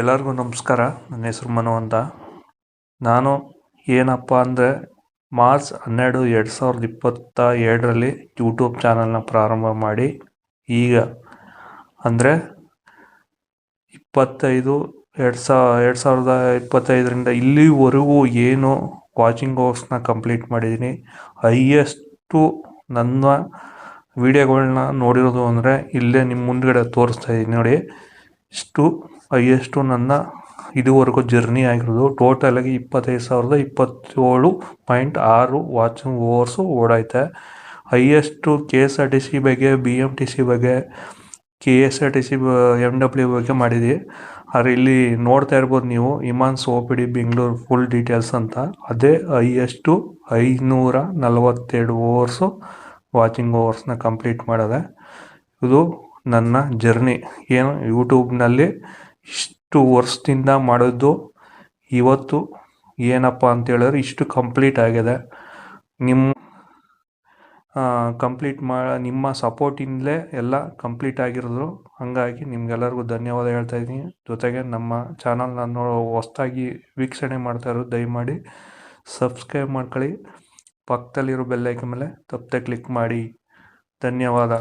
ಎಲ್ಲರಿಗೂ ನಮಸ್ಕಾರ. ನನ್ನ ಹೆಸರು ಮನು ಅಂತ. ನಾನು ಏನಪ್ಪ ಅಂದರೆ ಮಾರ್ಚ್ ಹನ್ನೆರಡು ಎರಡು ಸಾವಿರದ ಇಪ್ಪತ್ತ ಎರಡರಲ್ಲಿ ಯೂಟ್ಯೂಬ್ ಚಾನಲ್ನ ಪ್ರಾರಂಭ ಮಾಡಿ ಈಗ ಅಂದರೆ ಇಪ್ಪತ್ತೈದು ಎರಡು ಸಾ, ಎರಡು ಸಾವಿರದ ಇಪ್ಪತ್ತೈದರಿಂದ ಇಲ್ಲಿವರೆಗೂ ಏನು ವಾಚಿಂಗ್ ಅವರ್ಸ್ನ ಕಂಪ್ಲೀಟ್ ಮಾಡಿದ್ದೀನಿ. ಹೈಯೆಸ್ಟು ನನ್ನ ವಿಡಿಯೋಗಳನ್ನ ನೋಡಿರೋದು ಅಂದರೆ ಇಲ್ಲೇ ನಿಮ್ಮ ಮುಂದ್ಗಡೆ ತೋರಿಸ್ತಾ ಇದ್ದೀನಿ ನೋಡಿ. ಇಷ್ಟು ಹೈಯೆಸ್ಟು ನನ್ನ ಇದುವರೆಗೂ ಜರ್ನಿ ಆಗಿರೋದು. ಟೋಟಲಾಗಿ ಇಪ್ಪತ್ತೈದು ಸಾವಿರದ ಇಪ್ಪತ್ತೇಳು ಪಾಯಿಂಟ್ ಆರು watching hours ಓಡೈತೆ highest K S R T C ಬಗ್ಗೆ ಬಿ ಎಂ ಟಿ ಸಿ ಬಗ್ಗೆ K S R T C M W ಬಗ್ಗೆ ಮಾಡಿದ್ದೀವಿ. ಆದರೆ ಇಲ್ಲಿ ನೋಡ್ತಾ ಇರ್ಬೋದು ನೀವು ಇಮಾನ್ಸ್ O P D Bengaluru full details ಅಂತ. ಅದೇ ಹೈಯೆಸ್ಟು ಐನೂರ ನಲವತ್ತೆರಡು ಓವರ್ಸು ವಾಚಿಂಗ್ ಓವರ್ಸ್ನ ಕಂಪ್ಲೀಟ್ ಮಾಡಿದೆ. ಇದು ನನ್ನ ಜರ್ನಿ. ಏನು ಯೂಟ್ಯೂಬ್ನಲ್ಲಿ ಇಷ್ಟು ವರ್ಷದಿಂದ ಮಾಡಿದ್ದು ಇವತ್ತು ಏನಪ್ಪ ಅಂತೇಳಿದ್ರೆ ಇಷ್ಟು ಕಂಪ್ಲೀಟ್ ಆಗಿದೆ. ನಿಮ್ಮ ಕಂಪ್ಲೀಟ್ ಮಾ, ನಿಮ್ಮ ಸಪೋರ್ಟಿಂದಲೇ ಎಲ್ಲ ಕಂಪ್ಲೀಟ್ ಆಗಿರೋದು. ಹಾಗಾಗಿ ನಿಮ್ಗೆಲ್ಲರಿಗೂ ಧನ್ಯವಾದ ಹೇಳ್ತಾ ಇದ್ದೀನಿ. ಜೊತೆಗೆ ನಮ್ಮ ಚಾನಲ್ನ ನೋ ಹೊಸ್ದಾಗಿ ವೀಕ್ಷಣೆ ಮಾಡ್ತಾ ಇರೋದು ದಯಮಾಡಿ ಸಬ್ಸ್ಕ್ರೈಬ್ ಮಾಡ್ಕೊಳ್ಳಿ. ಪಕ್ಕದಲ್ಲಿರೋ ಬೆಲ್ಲೈಕನ್ ಮೇಲೆ ತಪ್ಪದೆ ಕ್ಲಿಕ್ ಮಾಡಿ. ಧನ್ಯವಾದ.